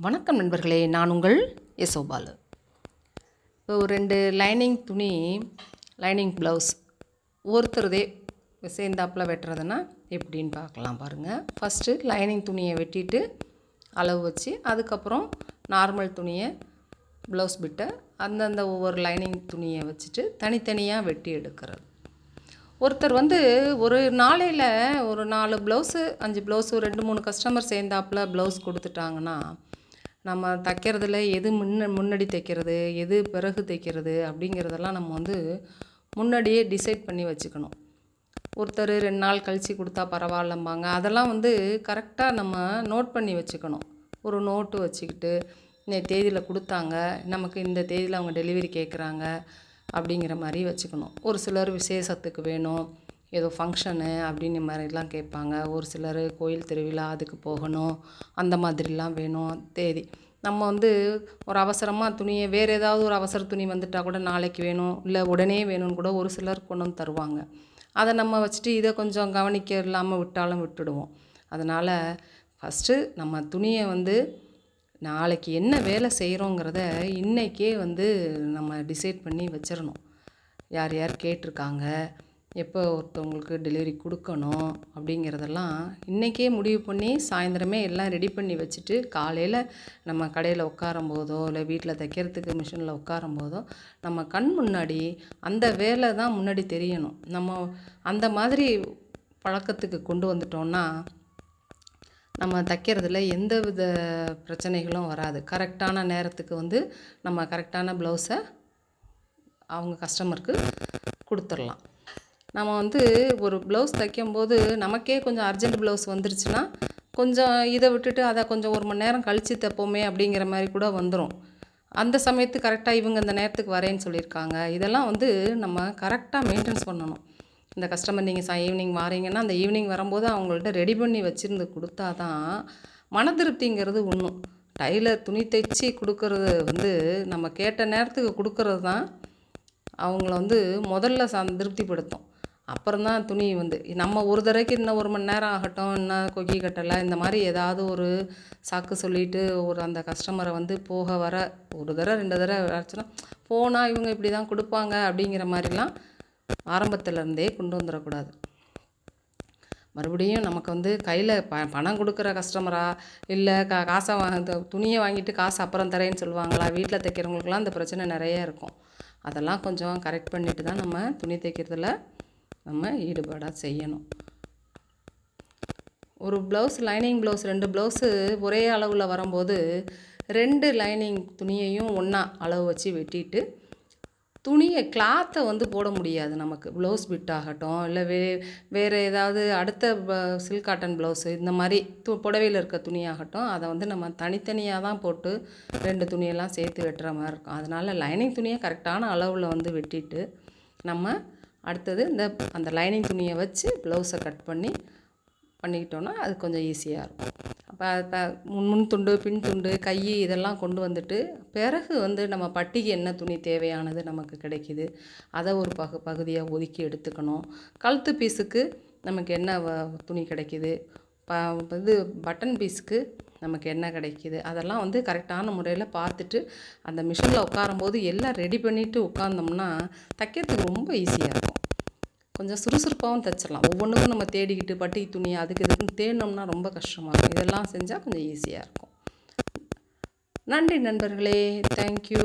வணக்கம் நண்பர்களே நான் உங்கள் யசோபாலு இப்போ ரெண்டு லைனிங் துணி லைனிங் ப்ளவுஸ் ஒருத்தருதே சேர்ந்தாப்பில் வெட்டுறதுன்னா எப்படின்னு பார்க்கலாம் பாருங்கள் ஃபஸ்ட்டு லைனிங் துணியை வெட்டிட்டு அளவு வச்சு அதுக்கப்புறம் நார்மல் துணியை ப்ளவுஸ் பிட்டை அந்தந்த ஒவ்வொரு லைனிங் துணியை வச்சுட்டு தனித்தனியாக வெட்டி எடுக்கிறது. ஒருத்தர் வந்து ஒரு நாளையில் ஒரு நாலு ப்ளவுஸு அஞ்சு ப்ளவுஸு ரெண்டு மூணு கஸ்டமர் சேர்ந்தாப்புல ப்ளவுஸ் கொடுத்துட்டாங்கன்னா நம்ம தைக்கிறதுல எது முன்ன முன்னாடி தைக்கிறது எது பிறகு தைக்கிறது அப்படிங்கிறதெல்லாம் நம்ம வந்து முன்னாடியே டிசைட் பண்ணி வச்சுக்கணும். ஒருத்தர் ரெண்டு நாள் கழித்து கொடுத்தா பரவாயில்லம்பாங்க. அதெல்லாம் வந்து கரெக்டாக நம்ம நோட் பண்ணி வச்சுக்கணும். ஒரு நோட்டு வச்சுக்கிட்டு இந்த தேதியில் கொடுத்தாங்க நமக்கு இந்த தேதியில் அவங்க டெலிவரி கேட்குறாங்க அப்படிங்கிற மாதிரி வச்சுக்கணும். ஒரு சிலர் விசேஷத்துக்கு வேணும். ஏதோ ஃபங்க்ஷனு அப்படின்னு மாதிரிலாம் கேட்பாங்க. ஒரு சிலர் கோயில் திருவிழா அதுக்கு போகணும். அந்த மாதிரிலாம் வேணும் தேதி. நம்ம வந்து ஒரு அவசரமாக துணியை வேறு ஏதாவது ஒரு அவசர துணி வந்துட்டால் கூட நாளைக்கு வேணும் இல்லை உடனே வேணும்னு கூட ஒரு சிலர் கொண்டு வந்து தருவாங்க. அதை நம்ம வச்சுட்டு இதை கொஞ்சம் கவனிக்க இல்லாமல் விட்டாலும் விட்டுடுவோம். அதனால் ஃபஸ்ட்டு நம்ம துணியை வந்து நாளைக்கு என்ன வேலை செய்கிறோங்கிறத இன்றைக்கே வந்து நம்ம டிசைட் பண்ணி வச்சிடணும். யார் யார் கேட்டிருக்காங்க? எப்போ ஒருத்தவங்களுக்கு டெலிவரி கொடுக்கணும் அப்படிங்கிறதெல்லாம் இன்றைக்கே முடிவு பண்ணி சாயந்தரமே எல்லாம் ரெடி பண்ணி வச்சுட்டு காலையில் நம்ம கடையில் உட்காரும் போதோ இல்லை வீட்டில் தைக்கிறதுக்கு மிஷினில் உட்காரும் போதோ நம்ம கண் முன்னாடி அந்த வேலை தான் முன்னாடி தெரியணும். நம்ம அந்த மாதிரி பழக்கத்துக்கு கொண்டு வந்துட்டோம்னா நம்ம தைக்கிறதுல எந்த வித பிரச்சனைகளும் வராது. கரெக்டான நேரத்துக்கு வந்து நம்ம கரெக்டான ப்ளவுஸை அவங்க கஸ்டமருக்கு கொடுத்துடலாம். நம்ம வந்து ஒரு ப்ளவுஸ் தைக்கும்போது நமக்கே கொஞ்சம் அர்ஜென்ட் ப்ளவுஸ் வந்துருச்சுன்னா கொஞ்சம் இதை விட்டுட்டு அதை கொஞ்சம் ஒரு மணி நேரம் கழித்து தைப்போமே அப்படிங்கிற மாதிரி கூட வந்துடும் அந்த சமயத்துக்கு கரெக்டாக இவங்க இந்த நேரத்துக்கு வரேன்னு சொல்லியிருக்காங்க. இதெல்லாம் வந்து நம்ம கரெக்டாக மெயின்டெனன்ஸ் பண்ணணும். இந்த கஸ்டமர் நீங்கள் சா ஈவினிங் வரீங்கன்னா அந்த ஈவினிங் வரும்போது அவங்கள்ட்ட ரெடி பண்ணி வச்சுருந்து கொடுத்தா தான் மன திருப்திங்கிறது ஒன்றும் டைலர் துணி தைச்சி கொடுக்கறது வந்து நம்ம கேட்ட நேரத்துக்கு கொடுக்கறது தான் அவங்கள வந்து முதல்ல ச திருப்திப்படுத்தும். அப்புறம் தான் துணி வந்து. நம்ம ஒரு தடவைக்கு இன்னும் ஒரு மணி நேரம் ஆகட்டும் இன்னும் கொக்கி கட்டலை இந்த மாதிரி ஏதாவது ஒரு சாக்கு சொல்லிட்டு ஒரு அந்த கஸ்டமரை வந்து போக வர ஒரு தடவை ரெண்டு தடவை ஆச்சுன்னா போனால் இவங்க இப்படி தான் கொடுப்பாங்க அப்படிங்கிற மாதிரிலாம் ஆரம்பத்துலேருந்தே கொண்டு வந்துடக்கூடாது. மறுபடியும் நமக்கு வந்து கையில் ப பணம் கொடுக்குற கஸ்டமரா இல்லை கா காசை வா இந்த துணியை வாங்கிட்டு காசு அப்புறம் தரேன்னு சொல்லுவாங்களா வீட்டில் தைக்கிறவங்களுக்குலாம் அந்த பிரச்சனை நிறைய இருக்கும். அதெல்லாம் கொஞ்சம் கரெக்ட் பண்ணிட்டு தான் நம்ம துணி தைக்கிறதுல நம்ம ஈடுபாடாக செய்யணும். ஒரு ப்ளவுஸ் லைனிங் ப்ளவுஸ் ரெண்டு ப்ளவுஸு ஒரே அளவில் வரும்போது ரெண்டு லைனிங் துணியையும் ஒன்றா அளவு வச்சு வெட்டிட்டு துணியை கிளாத்தை வந்து போட முடியாது நமக்கு. ப்ளவுஸ் பிட் ஆகட்டும் இல்லை வே வேறு ஏதாவது அடுத்த சில்க் காட்டன் ப்ளவுஸு இந்த மாதிரி து புடவையில் இருக்க துணியாகட்டும் அதை வந்து நம்ம தனித்தனியாக தான் போட்டு ரெண்டு துணியெல்லாம் சேர்த்து வெட்டுற மாதிரி இருக்கும். அதனால் லைனிங் துணியை கரெக்டான அளவில் வந்து வெட்டிட்டு நம்ம அடுத்தது இந்த அந்த லைனிங் துணியை வச்சு ப்ளவுஸை கட் பண்ணி பண்ணிக்கிட்டோன்னா அது கொஞ்சம் ஈஸியாக இருக்கும். அப்போ இப்போ முன் முன் துண்டு பின் துண்டு கை இதெல்லாம் கொண்டு வந்துட்டு பிறகு வந்து நம்ம பட்டிக்கு என்ன துணி தேவையானது நமக்கு கிடைக்கிது அதை ஒரு பகு பகுதியாக ஒதுக்கி எடுத்துக்கணும். கழுத்து பீஸுக்கு நமக்கு என்ன வ- துணி கிடைக்கிது? ப இது பட்டன் பீஸுக்கு நமக்கு என்ன கிடைக்கிது? அதெல்லாம் வந்து கரெக்டான முறையில் பார்த்துட்டு அந்த மிஷினில் உட்காரும்போது எல்லாம் ரெடி பண்ணிவிட்டு உட்காந்தோம்னா தைக்கிறதுக்கு ரொம்ப ஈஸியாக இருக்கும். கொஞ்சம் சுறுசுறுப்பாகவும் தைச்சிடலாம். ஒவ்வொன்றுக்கும் நம்ம தேடிக்கிட்டு பட்டி துணி அதுக்கு இதுக்குன்னு தேடினோம்னா ரொம்ப கஷ்டமாக இருக்கும். இதெல்லாம் செஞ்சால் கொஞ்சம் ஈஸியாக இருக்கும். நன்றி நண்பர்களே. தேங்க்யூ